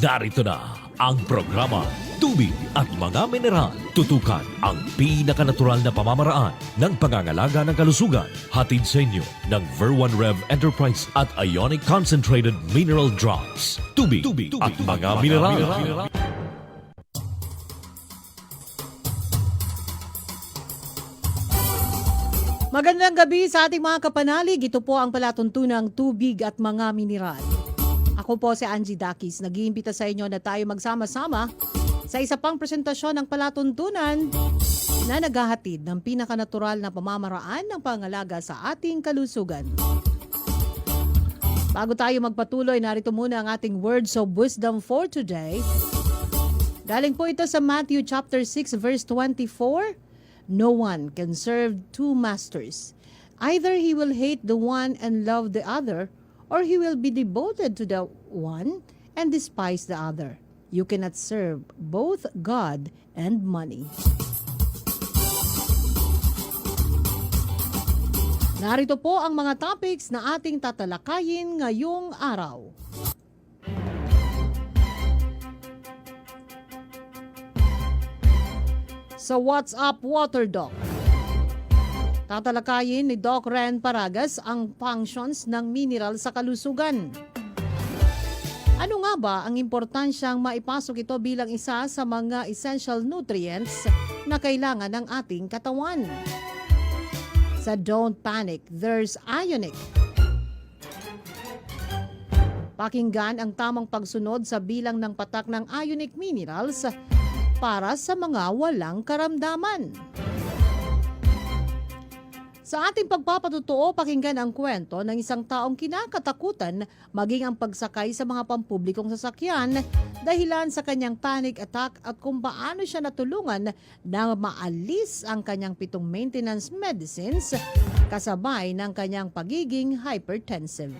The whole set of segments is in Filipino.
Narito na ang programa Tubig at mga mineral. Tutukan ang pinakanatural na pamamaraan ng pangangalaga ng kalusugan. Hatid sa inyo ng Ver1 Rev Enterprise at Ionic Concentrated Mineral Drops. Tubig, at mga mineral. Magandang gabi sa ating mga kapanalig. Ito po ang palatuntunang tubig at mga mineral. Ako po si Angie Dakis. Nag-iimbita sa inyo na tayo magsama-sama sa isa pang presentasyon ng palatuntunan na naghahatid ng pinakanatural na pamamaraan ng pangalaga sa ating kalusugan. Bago tayo magpatuloy, narito muna ang ating words of wisdom for today. Galing po ito sa Matthew chapter 6 verse 24. No one can serve two masters. Either he will hate the one and love the other, or he will be devoted to the one and despise the other. You cannot serve both God and money. Narito po ang mga topics na ating tatalakayin ngayong araw. Sa What's Up Water Doc. Tatalakayin ni Doc Ren Paragas ang functions ng mineral sa kalusugan. Ano nga ba ang importansyang maipasok ito bilang isa sa mga essential nutrients na kailangan ng ating katawan? Sa Don't Panic, there's Ionic. Pakinggan ang tamang pagsunod sa bilang ng patak ng ionic minerals para sa mga walang karamdaman. Sa ating pagpapatutuo, pakinggan ang kwento ng isang taong kinakatakutan maging ang pagsakay sa mga pampublikong sasakyan dahilan sa kanyang panic attack at kung paano siya natulungan na maalis ang kanyang pitong maintenance medicines kasabay ng kanyang pagiging hypertensive.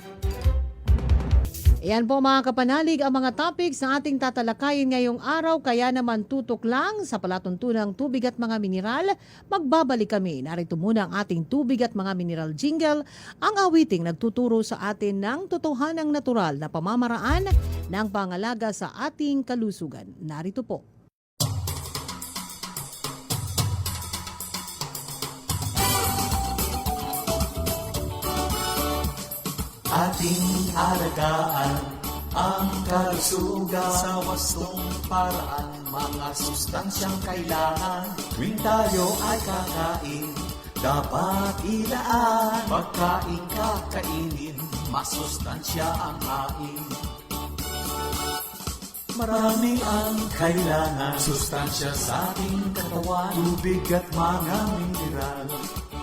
Ayan po mga kapanalig ang mga topics na ating tatalakayin ngayong araw kaya naman tutok lang sa palatuntunang tubig at mga mineral. Magbabalik kami. Narito muna ang ating tubig at mga mineral jingle, ang awiting nagtuturo sa atin ng totohanang natural na pamamaraan ng pangalaga sa ating kalusugan. Narito po. Ating alagaan ang kalusugan sa wastong paraan mga sustansyang kailangan. Tuwing tayo ay kakain dapat ilaan. Pagkain kakainin masustansya ang hain Marami ang kailangan sustansya sa ating katawan. Tubig at mga mineral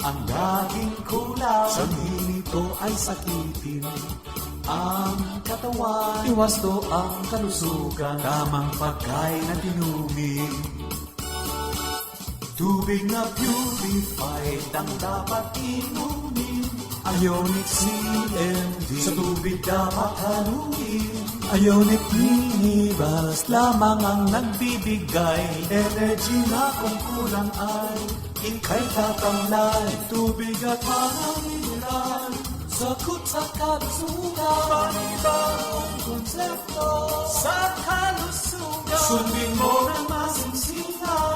Ang laging kulang Sa nito ay sakitin Ang katawan Iwas to ang kalusugan Tamang pagkain at inumin. Tubig na purified ang dapat inumin. Ionic CMD Sa tubig dapat haluin. Ionic Minerals lamang ang nagbibigay. Energy na kung kulang ay Ika'y tatamlay Tubig at mga mineral Sakot sa kalusugan Panibagong konsepto Sa kalusugan Sundin mo ng masinsinan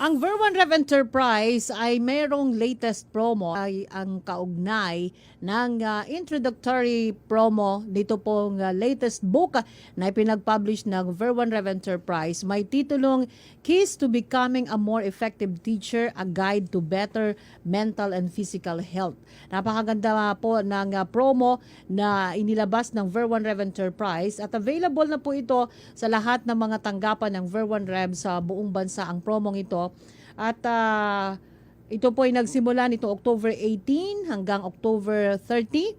Ang Ver1 Rev Enterprise ay mayroong latest promo ay ang kaugnay ng ah, introductory promo dito pong ah, latest book na ipinag-publish ng Ver1 Rev Enterprise. May titulong Keys to Becoming a More Effective Teacher, A Guide to Better Mental and Physical Health. Napakaganda po ng ah, promo na inilabas ng Ver1 Rev Enterprise at available na po ito sa lahat ng mga tanggapan ng Ver1 Rev sa buong bansa ang promong ito. At ah, ito po ay nagsimula nito October 18 hanggang October 30.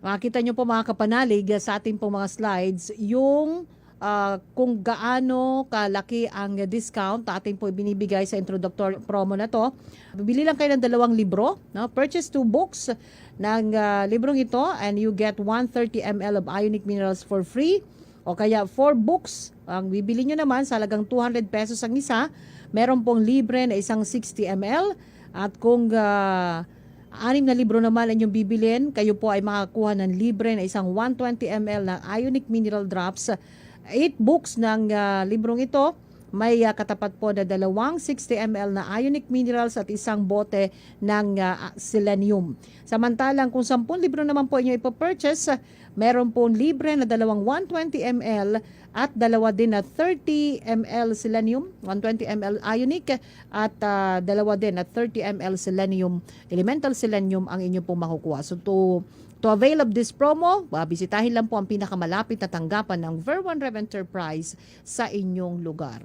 Makita nyo po mga kapanalig sa ating pong mga slides yung ah, kung gaano kalaki ang discount na ating po binibigay sa introductory promo na to. Bibili lang kayo ng dalawang libro. No? Purchase two books ng ah, librong ito and you get 130 ml of ionic minerals for free. O kaya 4 books, ang bibili nyo naman sa halagang 200 pesos ang isa, meron pong libre na isang 60 ml at kung ah, anim na libro naman ang inyong bibilin, kayo po ay makakuha ng libre na isang 120 ml na Ionic Mineral Drops. 8 books ng ah, librong ito. May ah, katapat po na dalawang 60 ml na ionic minerals at isang bote ng ah, selenium. Samantalang kung 10 libro naman po inyo ipopurchase, ah, meron po libre na dalawang 120 ml at dalawa din na 30 ml selenium, 120 ml ionic at ah, dalawa din na 30 ml selenium, elemental selenium ang inyo pong makukuha. So to To avail of this promo, bisitahin lang po ang pinakamalapit na tanggapan ng Ver1 Rev Enterprise sa inyong lugar.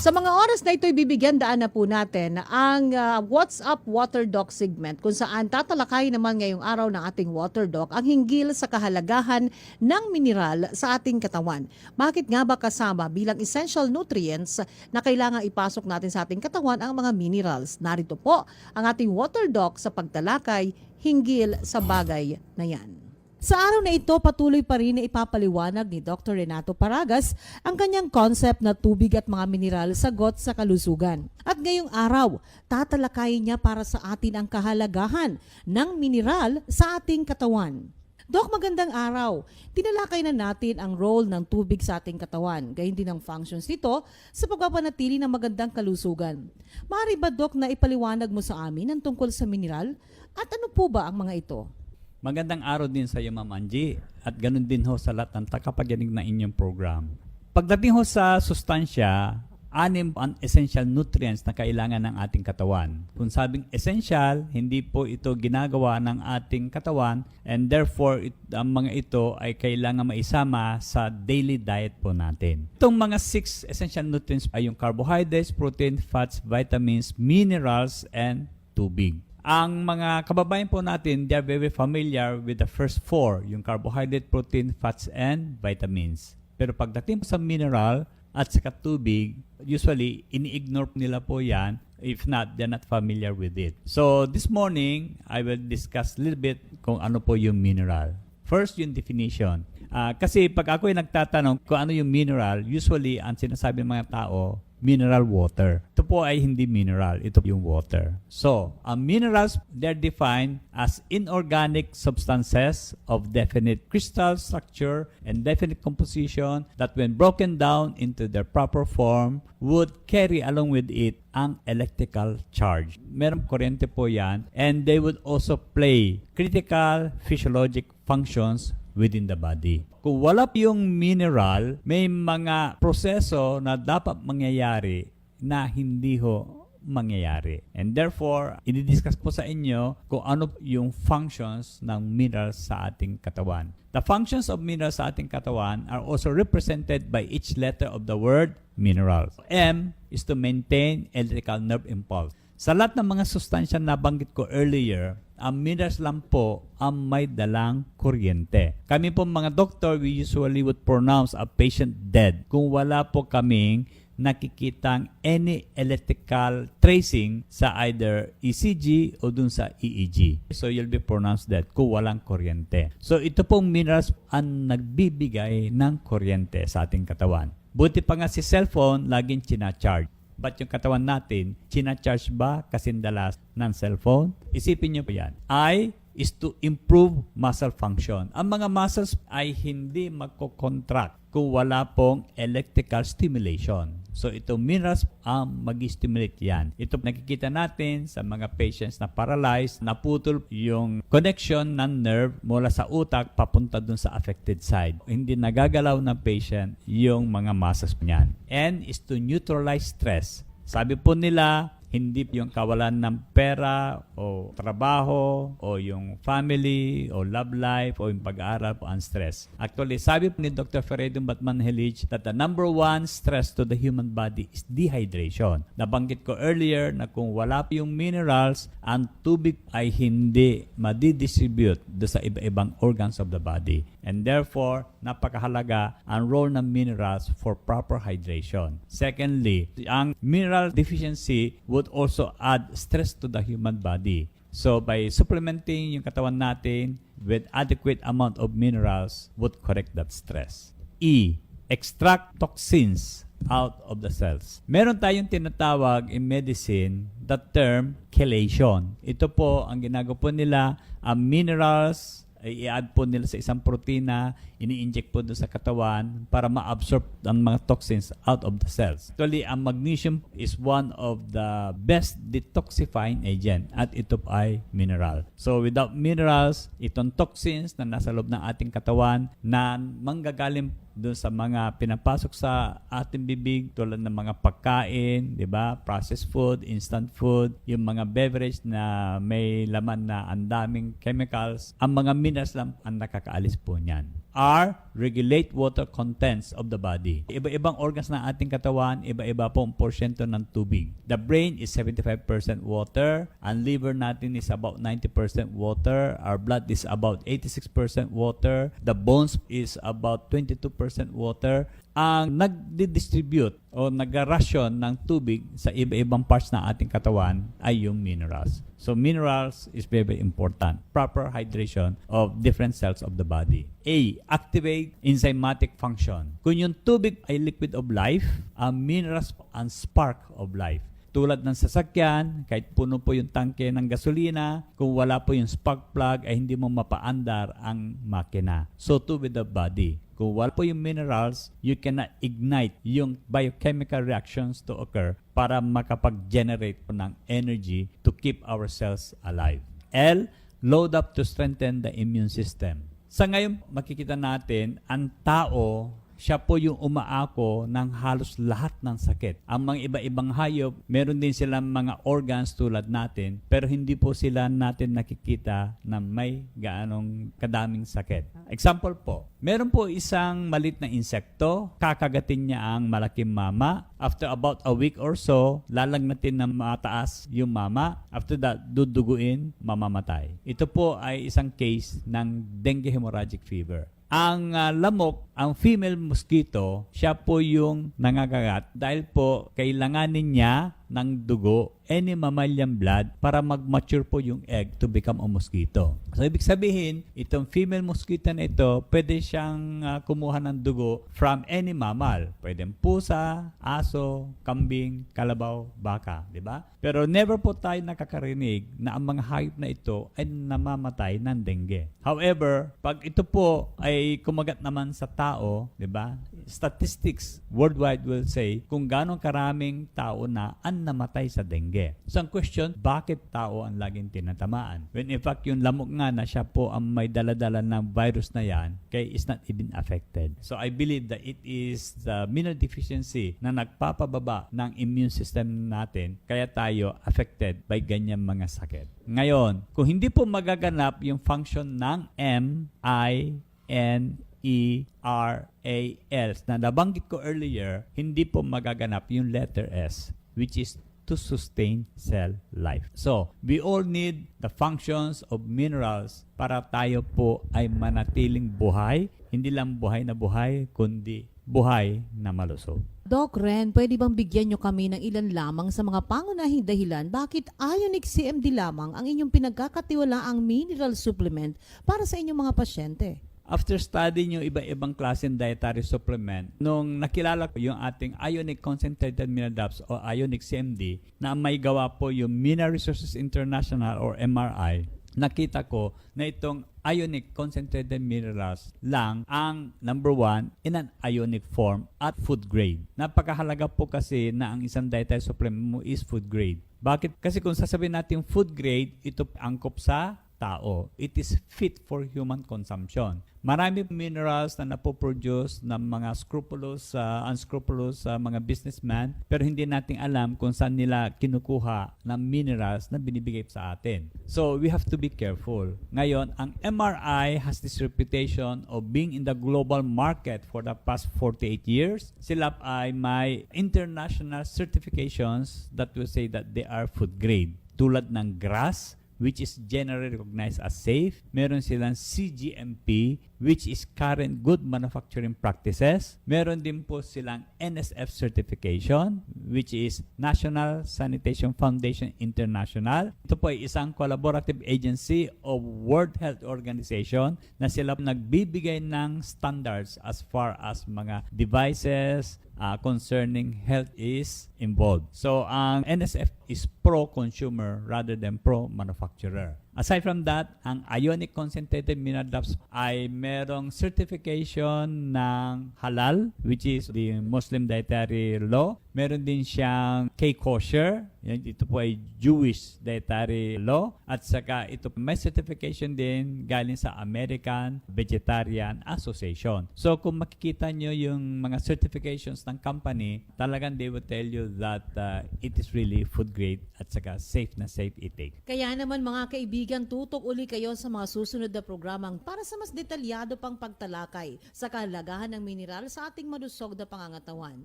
Sa mga oras na ito, bibigyan daan na po natin ang uh, What's Up Water Doc segment kung saan tatalakay naman ngayong araw ng ating Water Doc ang hinggil sa kahalagahan ng mineral sa ating katawan. Bakit nga ba kasama bilang essential nutrients na kailangan ipasok natin sa ating katawan ang mga minerals? Narito po ang ating Water Doc sa pagtalakay hinggil sa bagay na yan. Sa araw na ito, patuloy pa rin na ipapaliwanag ni Dr. Renato Paragas ang kanyang concept na tubig at mga mineral sagot sa kalusugan. At ngayong araw, tatalakayin niya para sa atin ang kahalagahan ng mineral sa ating katawan. Dok, magandang araw. Tinalakay na natin ang role ng tubig sa ating katawan, gayon din ang functions nito sa pagpapanatili ng magandang kalusugan. Maaari ba, Dok, na ipaliwanag mo sa amin ang tungkol sa mineral? At ano po ba ang mga ito? Magandang araw din sa iyo, Ma'am Angie. At ganun din ho sa lahat ng takapaginig na inyong program. Pagdating ho sa sustansya, anim ang essential nutrients na kailangan ng ating katawan. Kung sabing essential, hindi po ito ginagawa ng ating katawan and therefore it, ang mga ito ay kailangan maisama sa daily diet po natin. Itong mga six essential nutrients ay yung carbohydrates, protein, fats, vitamins, minerals, and tubig. Ang mga kababayan po natin, they are very familiar with the first four, yung carbohydrate, protein, fats, and vitamins. Pero pagdating po sa mineral at sa tubig, usually, ini-ignore nila po yan. If not, they're not familiar with it. So, this morning, I will discuss a little bit kung ano po yung mineral. First, yung definition. Ah, kasi pag ako ay nagtatanong kung ano yung mineral, usually, ang sinasabi ng mga tao, mineral water. Ito po ay hindi mineral, ito yung water. So, ang minerals, they're defined as inorganic substances of definite crystal structure and definite composition that when broken down into their proper form would carry along with it ang electrical charge. Meron kuryente po yan and they would also play critical physiologic functions within the body. Kung wala yung mineral, may mga proseso na dapat mangyayari na hindi ho mangyayari. And therefore, i-discuss po sa inyo kung ano yung functions ng minerals sa ating katawan. The functions of minerals sa ating katawan are also represented by each letter of the word minerals. M is to maintain electrical nerve impulse. Sa lahat ng mga sustansya na banggit ko earlier, ang minerals lang po ang may dalang kuryente. Kami po mga doktor, we usually would pronounce a patient dead kung wala po kaming nakikitang any electrical tracing sa either ECG o dun sa EEG. So you'll be pronounced dead kung walang kuryente. So ito pong minerals ang nagbibigay ng kuryente sa ating katawan. Buti pa nga si cellphone, laging charge But yung katawan natin, charge ba kasindalas ng cellphone? Isipin nyo po yan. I is to improve muscle function. Ang mga muscles ay hindi magko-contract kung wala pong electrical stimulation. So ito minerals ang mag-stimulate yan. Ito nakikita natin sa mga patients na paralyzed, naputol yung connection ng nerve mula sa utak papunta dun sa affected side. Hindi nagagalaw ng patient yung mga muscles niyan. N is to neutralize stress. Sabi po nila, hindi yung kawalan ng pera o trabaho o yung family o love life o yung pag-aaral o ang stress. Actually, sabi ni Dr. Ferredo Batman Helich that the number one stress to the human body is dehydration. Nabanggit ko earlier na kung wala pa yung minerals, ang tubig ay hindi madidistribute do sa iba-ibang organs of the body. And therefore, napakahalaga ang role ng minerals for proper hydration. Secondly, ang mineral deficiency would also add stress to the human body. So by supplementing yung katawan natin with adequate amount of minerals would correct that stress. E. Extract toxins out of the cells. Meron tayong tinatawag in medicine the term chelation. Ito po ang ginagawa po nila ang minerals ay i-add po nila sa isang protina, ini-inject po doon sa katawan para ma-absorb ang mga toxins out of the cells. Actually, ang magnesium is one of the best detoxifying agent at ito ay mineral. So without minerals, itong toxins na nasa loob ng ating katawan na manggagaling doon sa mga pinapasok sa ating bibig tulad ng mga pagkain, 'di ba? Processed food, instant food, yung mga beverage na may laman na ang daming chemicals, ang mga minerals lang ang nakakaalis po niyan. R, regulate water contents of the body. Iba-ibang organs ng ating katawan, iba-iba po ang porsyento ng tubig. The brain is 75% water, ang liver natin is about 90% water, our blood is about 86% water, the bones is about 22% water. Ang nagdi-distribute o nag-ration ng tubig sa iba-ibang parts ng ating katawan ay yung minerals. So minerals is very, very important. Proper hydration of different cells of the body. A. Activate enzymatic function. Kung yung tubig ay liquid of life, ang minerals ang spark of life. Tulad ng sasakyan, kahit puno po yung tangke ng gasolina, kung wala po yung spark plug ay hindi mo mapaandar ang makina. So too with the body. Kung wala po yung minerals, you cannot ignite yung biochemical reactions to occur para makapag-generate po ng energy to keep our cells alive. L, load up to strengthen the immune system. Sa ngayon, makikita natin, ang tao siya po yung umaako ng halos lahat ng sakit. Ang mga iba-ibang hayop, meron din silang mga organs tulad natin, pero hindi po sila natin nakikita na may gaanong kadaming sakit. Example po, meron po isang malit na insekto, kakagatin niya ang malaking mama. After about a week or so, lalagnatin na mataas yung mama. After that, duduguin, mamamatay. Ito po ay isang case ng dengue hemorrhagic fever. Ang ah, lamok, ang female mosquito, siya po yung nangangagat. Dahil po kailanganin niya ng dugo, any mammalian blood para mag-mature po yung egg to become a mosquito. So ibig sabihin, itong female mosquito na ito, pwede siyang ah, kumuha ng dugo from any mammal. Pwede pusa, aso, kambing, kalabaw, baka, di ba? Pero never po tayo nakakarinig na ang mga hayop na ito ay namamatay ng dengue. However, pag ito po ay kumagat naman sa tao, di ba? Statistics worldwide will say kung gano'ng karaming tao na ang namatay sa dengue. So ang question, bakit tao ang laging tinatamaan? When in fact, yung lamok nga na siya po ang may daladala ng virus na yan, kaya is not even affected. So I believe that it is the mineral deficiency na nagpapababa ng immune system natin, kaya tayo affected by ganyan mga sakit. Ngayon, kung hindi po magaganap yung function ng M, I, N, E, R, A, L na nabanggit ko earlier, hindi po magaganap yung letter S which is to sustain cell life. So, we all need the functions of minerals para tayo po ay manatiling buhay, hindi lang buhay na buhay, kundi buhay na malusog. Doc Ren, pwede bang bigyan nyo kami ng ilan lamang sa mga pangunahing dahilan bakit Ionic CMD lamang ang inyong pinagkakatiwalaang mineral supplement para sa inyong mga pasyente? After studying yung iba-ibang klase ng dietary supplement, nung nakilala ko yung ating Ionic Concentrated Mineral Drops o Ionic CMD na may gawa po yung Mineral Resources International or MRI, nakita ko na itong ionic concentrated minerals lang ang number one in an ionic form at food grade. Napakahalaga po kasi na ang isang dietary supplement mo is food grade. Bakit? Kasi kung sasabihin natin food grade, ito angkop sa tao. It is fit for human consumption. Marami minerals na napoproduce ng mga scrupulous, uh, unscrupulous uh, mga businessman pero hindi natin alam kung saan nila kinukuha ng minerals na binibigay sa atin. So, we have to be careful. Ngayon, ang MRI has this reputation of being in the global market for the past 48 years. Sila ay may international certifications that will say that they are food grade. Tulad ng GRAS, which is generally recognized as safe. Meron silang CGMP, which is Current Good Manufacturing Practices. Meron din po silang NSF certification, which is National Sanitation Foundation International. Ito po ay isang collaborative agency of World Health Organization na sila nagbibigay ng standards as far as mga devices, uh, concerning health is involved. So ang NSF is pro-consumer rather than pro-manufacturer. Aside from that, ang ionic concentrated mineral drops ay merong certification ng halal, which is the Muslim dietary law. Meron din siyang K-kosher, yan, ito po ay Jewish dietary law. At saka ito may certification din galing sa American Vegetarian Association. So kung makikita nyo yung mga certifications ng company, talagang they will tell you that uh, it is really food grade at saka safe na safe eating. Kaya naman mga kaibigan, tutok uli kayo sa mga susunod na programang para sa mas detalyado pang pagtalakay sa kahalagahan ng mineral sa ating malusog na pangangatawan.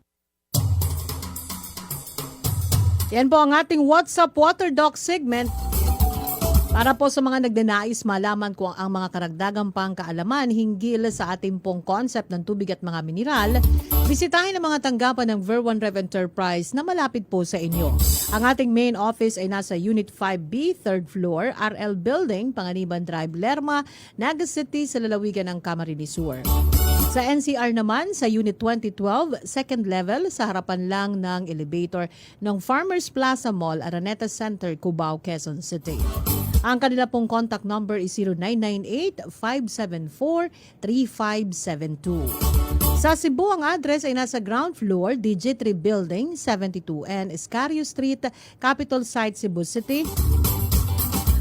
Yan po ang ating WhatsApp Water Doc segment. Para po sa mga nagnanais malaman kung ang mga karagdagang pang kaalaman hinggil sa ating pong concept ng tubig at mga mineral, bisitahin ang mga tanggapan ng Ver1 Rev Enterprise na malapit po sa inyo. Ang ating main office ay nasa Unit 5B, 3rd floor, RL Building, Panganiban Drive, Lerma, Naga City sa lalawigan ng Camarines Sur. Sa NCR naman, sa Unit 2012, second level, sa harapan lang ng elevator ng Farmers Plaza Mall, Araneta Center, Cubao, Quezon City. Ang kanila pong contact number is 0998-574-3572. Sa Cebu, ang address ay nasa ground floor, DJ3 Building, 72N, Escario Street, Capital Site, Cebu City.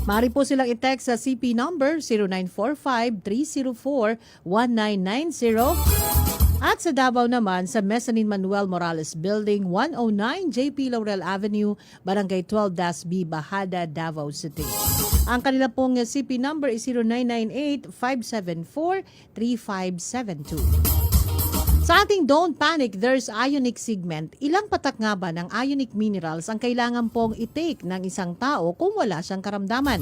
Maaari po silang i-text sa CP number 0945-304-1990 at sa Davao naman sa Mezzanine Manuel Morales Building 109 JP Laurel Avenue, Barangay 12-B, Bahada, Davao City. Ang kanila pong CP number is 0998-574-3572. Sa ating Don't Panic, there's ionic segment. Ilang patak nga ba ng ionic minerals ang kailangan pong i-take ng isang tao kung wala siyang karamdaman?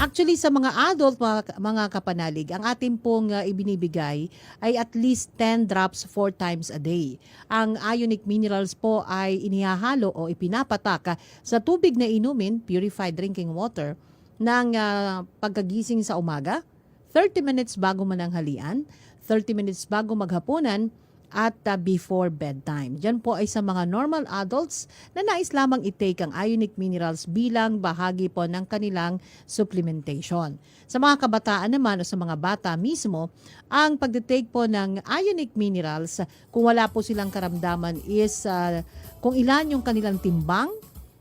Actually, sa mga adult, mga, kapanalig, ang ating pong uh, ibinibigay ay at least 10 drops 4 times a day. Ang ionic minerals po ay inihahalo o ipinapatak uh, sa tubig na inumin, purified drinking water, ng uh, pagkagising sa umaga, 30 minutes bago mananghalian, 30 minutes bago maghapunan, at uh, before bedtime. Diyan po ay sa mga normal adults na nais lamang i-take ang ionic minerals bilang bahagi po ng kanilang supplementation. Sa mga kabataan naman o sa mga bata mismo, ang pag-take po ng ionic minerals, kung wala po silang karamdaman is uh, kung ilan yung kanilang timbang,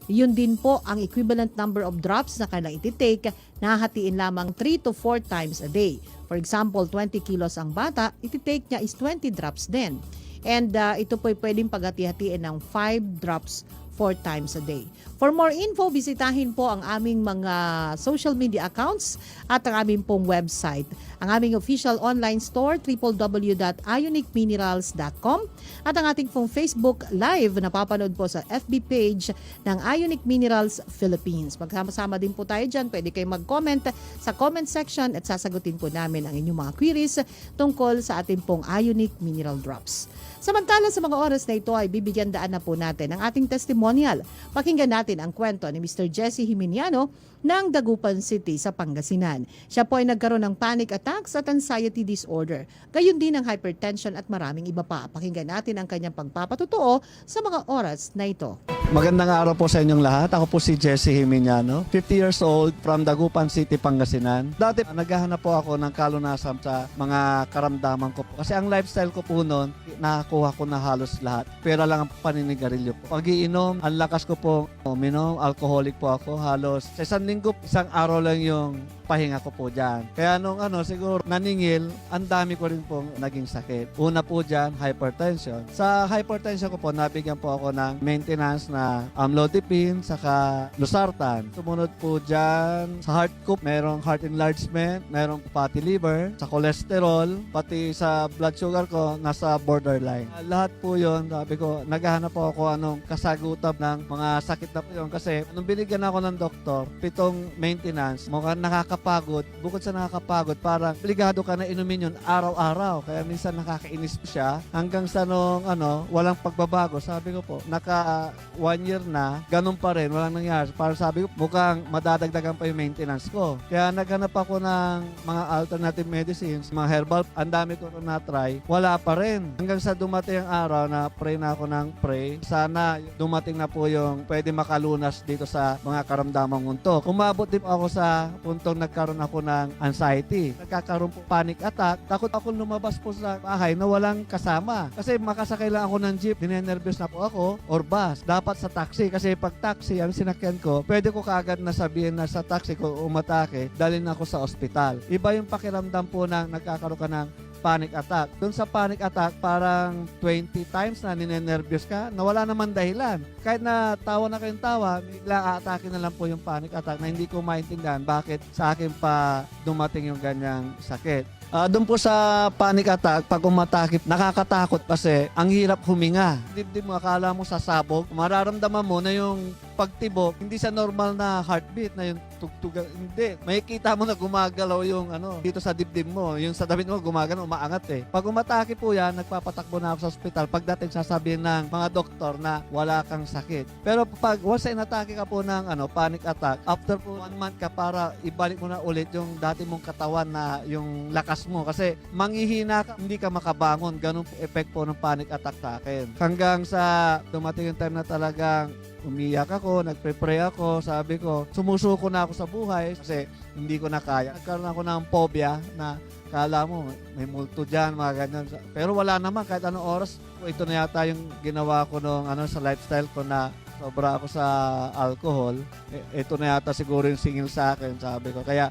yun din po ang equivalent number of drops na kailangan iti-take na hatiin lamang 3 to 4 times a day. For example, 20 kilos ang bata, iti-take niya is 20 drops din. And uh, ito po ay pwedeng paghati-hatiin ng 5 drops 4 times a day. For more info, bisitahin po ang aming mga social media accounts at ang aming pong website. Ang aming official online store, www.ionicminerals.com at ang ating pong Facebook Live na papanood po sa FB page ng Ionic Minerals Philippines. Magsama-sama din po tayo dyan. Pwede kayo mag-comment sa comment section at sasagutin po namin ang inyong mga queries tungkol sa ating pong Ionic Mineral Drops. Samantala sa mga oras na ito ay bibigyan daan na po natin ang ating testimonial. Pakinggan natin ang kwento ni Mr. Jesse Jimeniano ng Dagupan City sa Pangasinan. Siya po ay nagkaroon ng panic attacks at anxiety disorder. Gayon din ang hypertension at maraming iba pa. Pakinggan natin ang kanyang pagpapatutuo sa mga oras na ito. Magandang araw po sa inyong lahat. Ako po si Jesse Jimeniano, 50 years old from Dagupan City, Pangasinan. Dati naghahanap po ako ng kalunasan sa mga karamdaman ko po. Kasi ang lifestyle ko po noon, nakakuha ko na halos lahat. Pera lang ang paninigarilyo po. Pag-iinom, ang lakas ko po uminom, alcoholic po ako. Halos sa isang linggo, isang araw lang yung pahinga ko po dyan. Kaya nung ano, siguro naningil, ang dami ko rin pong naging sakit. Una po dyan, hypertension. Sa hypertension ko po, nabigyan po ako ng maintenance na amlodipine, saka losartan. Sumunod po dyan, sa heart ko, merong heart enlargement, merong fatty liver, sa cholesterol, pati sa blood sugar ko, nasa borderline. Ah, Lahat po yon sabi ko, naghahanap po ako anong kasagutan ng mga sakit na po yun. Kasi nung binigyan ako ng doktor, pitong maintenance, mukhang nakakapagod. Bukod sa nakakapagod, parang obligado ka na inumin yun araw-araw. Kaya minsan nakakainis siya. Hanggang sa nung ano, walang pagbabago. Sabi ko po, naka one year na, ganun pa rin, walang nangyari. Para sabi ko, mukhang madadagdagan pa yung maintenance ko. Kaya naghanap ako ng mga alternative medicines, mga herbal, ang dami ko na try, wala pa rin. Hanggang sa dumating ang araw na pray na ako ng pray, sana dumating na po yung pwede makalunas dito sa mga karamdamang unto. Umabot din ako sa puntong nagkaroon ako ng anxiety. Nagkakaroon po panic attack. Takot ako lumabas po sa bahay na walang kasama. Kasi makasakay lang ako ng jeep, dinenervous na po ako, or bus. Dapat sa taxi. Kasi pag taxi ang sinakyan ko, pwede ko kaagad na sabihin na sa taxi ko umatake, dalhin ako sa ospital. Iba yung pakiramdam po na nagkakaroon ka ng panic attack. Doon sa panic attack, parang 20 times na ninenervyos ka na wala naman dahilan. Kahit na tawa na kayong tawa, bigla aatake na lang po yung panic attack na hindi ko maintindihan bakit sa akin pa dumating yung ganyang sakit. Ah, doon po sa panic attack, pag umatakip, nakakatakot kasi ang hirap huminga. Dibdib mo, akala mo sasabog. Mararamdaman mo na yung pagtibok, hindi sa normal na heartbeat na yung tugtog. Hindi. May kita mo na gumagalaw yung ano, dito sa dibdib mo. Yung sa damit mo, gumagano, umaangat eh. Pag umatake po yan, nagpapatakbo na ako sa ospital. Pagdating sasabihin ng mga doktor na wala kang sakit. Pero pag once na inatake ka po ng ano, panic attack, after po one month ka para ibalik mo na ulit yung dati mong katawan na yung lakas mo. Kasi manghihina ka, hindi ka makabangon. Ganun effect po ng panic attack sa akin. Hanggang sa dumating yung time na talagang umiyak ako, nagpe-pray ako, sabi ko, sumusuko na ako sa buhay kasi hindi ko na kaya. Nagkaroon ako ng phobia na kala mo may multo dyan, mga ganyan. Pero wala naman, kahit anong oras, ito na yata yung ginawa ko nung ano, sa lifestyle ko na sobra ako sa alcohol. E- ito na yata siguro yung singil sa akin, sabi ko. Kaya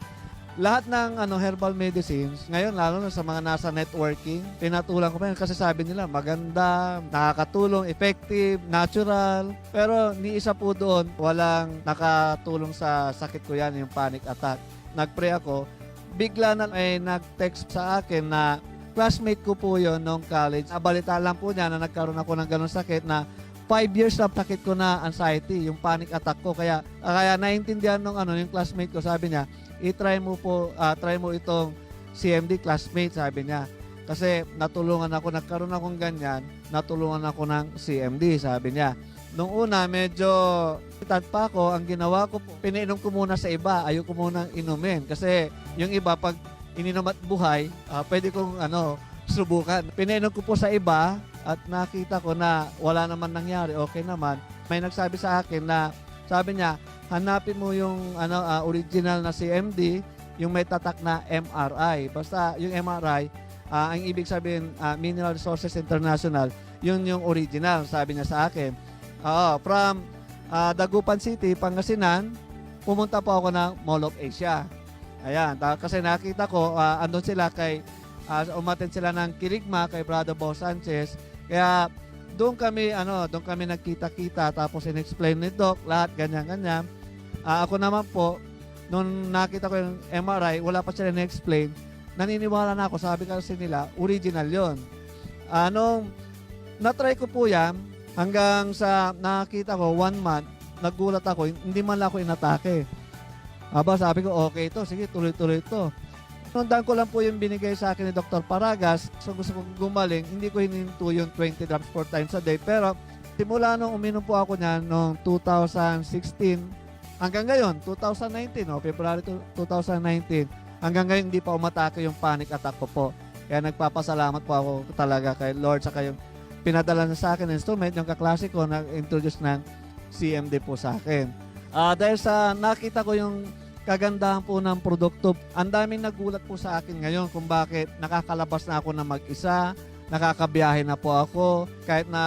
lahat ng ano herbal medicines, ngayon lalo na sa mga nasa networking, pinatulan ko pa yun kasi sabi nila maganda, nakakatulong, effective, natural. Pero ni isa po doon, walang nakatulong sa sakit ko yan, yung panic attack. Nagpray ako, bigla na may nag-text sa akin na classmate ko po yon nung college. Nabalita lang po niya na nagkaroon ako ng ganong sakit na 5 years na sakit ko na anxiety, yung panic attack ko. Kaya kaya naintindihan nung ano yung classmate ko, sabi niya, i-try mo po, ah, try mo itong CMD classmate, sabi niya. Kasi natulungan ako, nagkaroon akong ganyan, natulungan ako ng CMD, sabi niya. Nung una, medyo tad pa ako, ang ginawa ko, pinainom ko muna sa iba, ayoko muna inumin. Kasi yung iba, pag ininom at buhay, ah, pwede kong ano, subukan. Pinainom ko po sa iba at nakita ko na wala naman nangyari, okay naman. May nagsabi sa akin na, sabi niya, hanapin mo yung ano ah, original na CMD, yung may tatak na MRI. Basta yung MRI, ah, ang ibig sabihin, ah, Mineral Resources International, yun yung original, sabi niya sa akin. Oo, from ah, Dagupan City, Pangasinan, pumunta po ako ng Mall of Asia. Ayan, kasi nakita ko, ah, andun sila kay, ah, umaten sila ng Kirigma kay Brother Bo Sanchez. Kaya doon kami, ano, doon kami nagkita-kita, tapos in-explain ni Doc, lahat ganyan-ganyan. Ah, ako naman po, nung nakita ko yung MRI, wala pa sila na-explain, naniniwala na ako, sabi kasi nila, original yon. Anong, na-try ko po yan, hanggang sa nakita ko, one month, nagulat ako, hindi man lang ako inatake. Aba, sabi ko, okay to, sige, tuloy-tuloy to. Tandaan ko lang po yung binigay sa akin ni Dr. Paragas. So gusto kong gumaling, hindi ko hininto yung 20 grams 4 times a day. Pero simula nung uminom po ako niyan noong 2016 hanggang ngayon, 2019, no, February to- 2019, hanggang ngayon hindi pa umatake yung panic attack ko po. Kaya nagpapasalamat po ako talaga kay Lord sa kayong pinadala na sa akin instrument, yung kaklase ko nag-introduce ng CMD po sa akin. Ah, dahil sa nakita ko yung kagandahan po ng produkto. Ang daming nagulat po sa akin ngayon kung bakit nakakalabas na ako na mag-isa, nakakabiyahe na po ako kahit na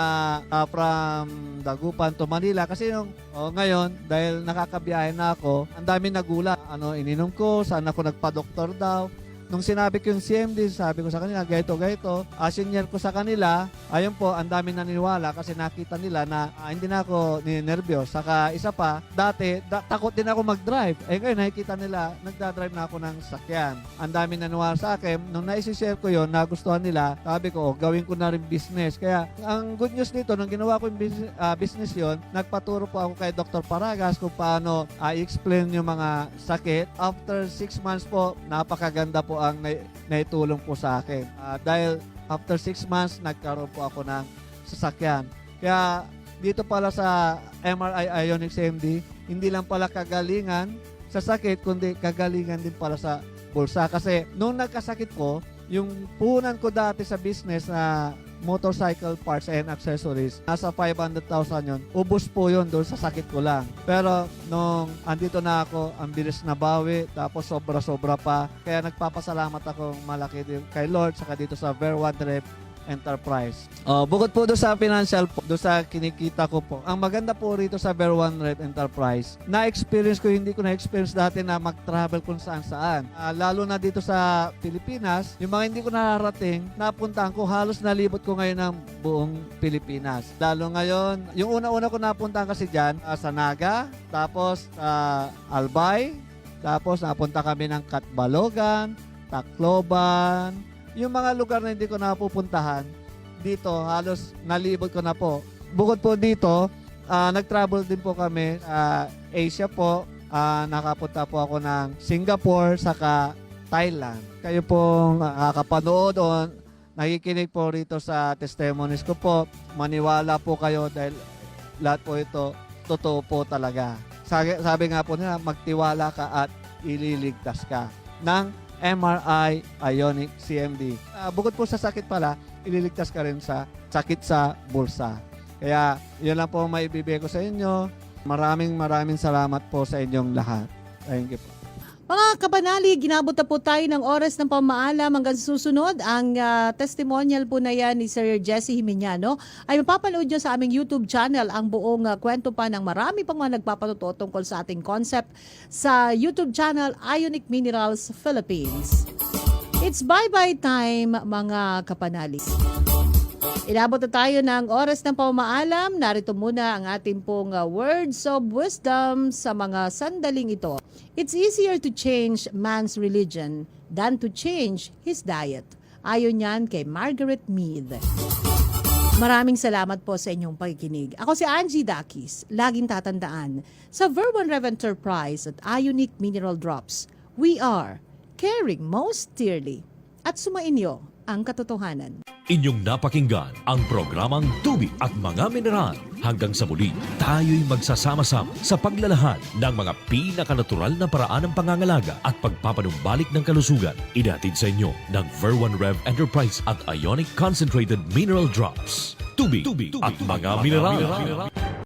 ah, from Dagupan to Manila. Kasi yung oh, ngayon dahil nakakabiyahe na ako ang daming nagulat. Ano ininom ko saan ako nagpa-doktor daw Nung sinabi ko yung CMD, sabi ko sa kanila, gaito, gaito. Uh, senior ko sa kanila, ayun po, ang dami naniniwala kasi nakita nila na ah, hindi na ako ninervyos. Saka isa pa, dati, da- takot din ako mag-drive. Eh ngayon, nakikita nila, nagdadrive na ako ng sakyan. Ang dami naniniwala sa akin. Nung naisishare ko yon nagustuhan nila, sabi ko, oh, gawin ko na rin business. Kaya, ang good news nito, nung ginawa ko yung business, ah, business yon nagpaturo po ako kay Dr. Paragas kung paano ah, i-explain yung mga sakit. After six months po, napakaganda po ang nai- naitulong po sa akin. Ah, dahil after six months, nagkaroon po ako ng sasakyan. Kaya dito pala sa MRI Ionic CMD, hindi lang pala kagalingan sa sakit, kundi kagalingan din pala sa bulsa. Kasi nung nagkasakit ko, yung puhunan ko dati sa business na motorcycle parts and accessories, nasa 500,000 yon. Ubus po yon doon sa sakit ko lang. Pero nung andito na ako, ang bilis na bawi, tapos sobra-sobra pa. Kaya nagpapasalamat ako malaki kay Lord, saka dito sa Ver One Rep Enterprise. Oh, bukod po doon sa financial doon sa kinikita ko po. Ang maganda po rito sa One Rep Enterprise, na-experience ko, hindi ko na-experience dati na mag-travel kung saan saan. Ah, lalo na dito sa Pilipinas, yung mga hindi ko nararating, napuntahan ko, halos nalibot ko ngayon ng buong Pilipinas. Lalo ngayon, yung una-una ko napuntahan kasi dyan, ah, sa Naga, tapos sa Albay, tapos napunta kami ng Katbalogan, Tacloban, yung mga lugar na hindi ko napupuntahan, dito halos nalibot ko na po. Bukod po dito, ah, nag-travel din po kami sa Asia po. Ah, nakapunta po ako ng Singapore saka Thailand. Kayo pong uh, kapanood o nakikinig po rito sa testimonies ko po. Maniwala po kayo dahil lahat po ito totoo po talaga. Sabi, sabi nga po nila, magtiwala ka at ililigtas ka ng MRI Ionic CMD. Ah, bukod po sa sakit pala, ililigtas ka rin sa sakit sa bulsa. Kaya yun lang po maibibigay ko sa inyo. Maraming maraming salamat po sa inyong lahat. Thank you po. Mga kabanali, ginabot na po tayo ng oras ng pamaalam hanggang susunod. Ang ah, testimonial po na yan ni Sir Jesse Jimeniano ay mapapanood nyo sa aming YouTube channel ang buong ah, kwento pa ng marami pang mga nagpapatuto tungkol sa ating concept sa YouTube channel Ionic Minerals Philippines. It's bye-bye time mga kapanali. Inabot na tayo ng oras ng pamaalam. Narito muna ang ating pong uh, words of wisdom sa mga sandaling ito. It's easier to change man's religion than to change his diet. Ayon yan kay Margaret Mead. Maraming salamat po sa inyong pakikinig. Ako si Angie Dakis. Laging tatandaan, sa Verbal Rev Enterprise at Ionic Mineral Drops, we are caring most dearly at sumainyo ang katotohanan. Inyong napakinggan ang programang Tubig at Mga Mineral. Hanggang sa muli, tayo'y magsasama-sama sa paglalahad ng mga pinakanatural na paraan ng pangangalaga at pagpapanumbalik ng kalusugan. Idatid sa inyo ng Ver1 Rev Enterprise at Ionic Concentrated Mineral Drops. Tubig, at mga mineral.